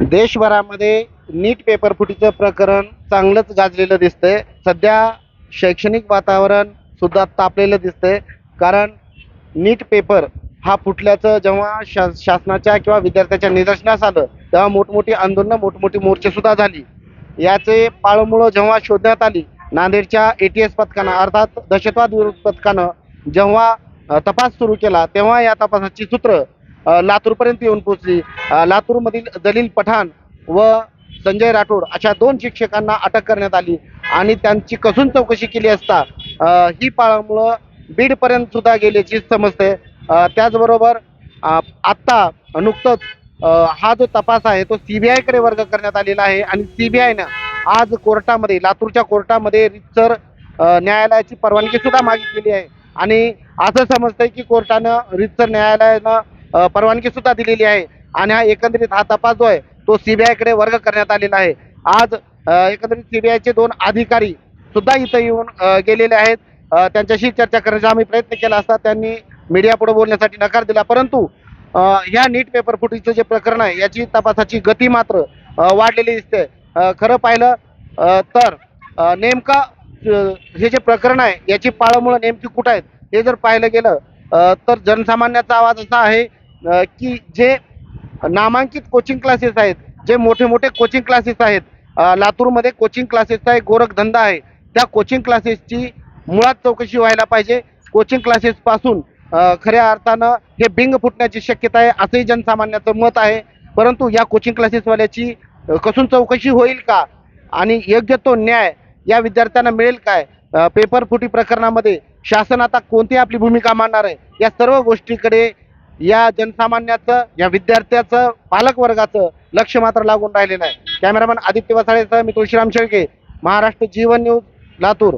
देशभरामध्ये नीट paper फुटीचं प्रकरण चांगलंच गाजलेलं दिसतंय. सध्या शैक्षणिक वातावरण सुद्धा तापलेलं दिसतंय. कारण नीट पेपर हा फुटल्याचं जेव्हा शा शासनाच्या किंवा विद्यार्थ्याच्या निदर्शनास आलं तेव्हा मोठमोठी आंदोलनं मोठमोठी मोर्चे सुद्धा झाली. याचे पाळमुळं जेव्हा शोधण्यात आली नांदेडच्या ए टी एस पथकानं अर्थात दहशतवाद विरोध पथकानं जेव्हा तपास सुरू केला तेव्हा या तपासाची सूत्र लातूरपर्यंत येऊन पोहोचली. लातूरमधील दलील पठाण व संजय राठोड अशा दोन शिक्षकांना अटक करण्यात आली आणि त्यांची कसून चौकशी केली असता ही पाळमुळं बीडपर्यंत सुद्धा गेल्याची समजते त्याचबरोबर आत्ता नुकतंच हा जो तपास आहे तो सी बी आयकडे वर्ग करण्यात आलेला आहे आणि सीबीआयनं आज कोर्टामध्ये लातूरच्या कोर्टामध्ये रितसर न्यायालयाची परवानगी सुद्धा मागितलेली आहे. आणि असं समजतंय की कोर्टानं रितसर न्यायालयानं परवानगी सुद्धा दिलेली आहे. आणि हा एकंदरीत हा तपास जो आहे तो सीबीआयकडे वर्ग करण्यात आलेला आहे. आज एकंदरीत सीबीआयचे दोन अधिकारी सुद्धा इथं येऊन गेलेले आहेत. त्यांच्याशी चर्चा करण्याचा आम्ही प्रयत्न केला असता. त्यांनी मीडियापुढे बोलण्यासाठी नकार दिला. परंतु ह्या नीट पेपर फुटीचं जे प्रकरण आहे याची तपासाची गती मात्र वाढलेली दिसते. खरं पाहिलं तर नेमका हे जे प्रकरण आहे याची पाळमुळं नेमकी कुठं आहेत हे जर पाहिलं गेलं तर जनसामान्याचा आवाज असा आहे की जे नामांकित कोचिंग क्लासेस आहेत जे मोठे मोठे कोचिंग क्लासेस आहेत लातूरमध्ये कोचिंग क्लासेसचा एक गोरखधंदा आहे. त्या कोचिंग क्लासेसची मुळात चौकशी व्हायला पाहिजे. कोचिंग क्लासेसपासून खऱ्या अर्थानं हे बिंग फुटण्याची शक्यता आहे असंही जनसामान्याचं मत आहे. परंतु या कोचिंग क्लासेसवाल्याची कसून चौकशी होईल का? आणि योग्य तो न्याय या विद्यार्थ्यांना मिळेल काय? पेपर फुटी प्रकरणामध्ये शासन आता कोणती आपली भूमिका मांडणार आहे? या सर्व गोष्टीकडे या जनसामान्याचं या विद्यार्थ्याचं पालक वर्गाचं लक्ष मात्र लागून राहिलेलं आहे. कॅमेरामॅन आदित्य वसाळेसह मी तुळशीराम शेळके महाराष्ट्र जीवन न्यूज लातूर.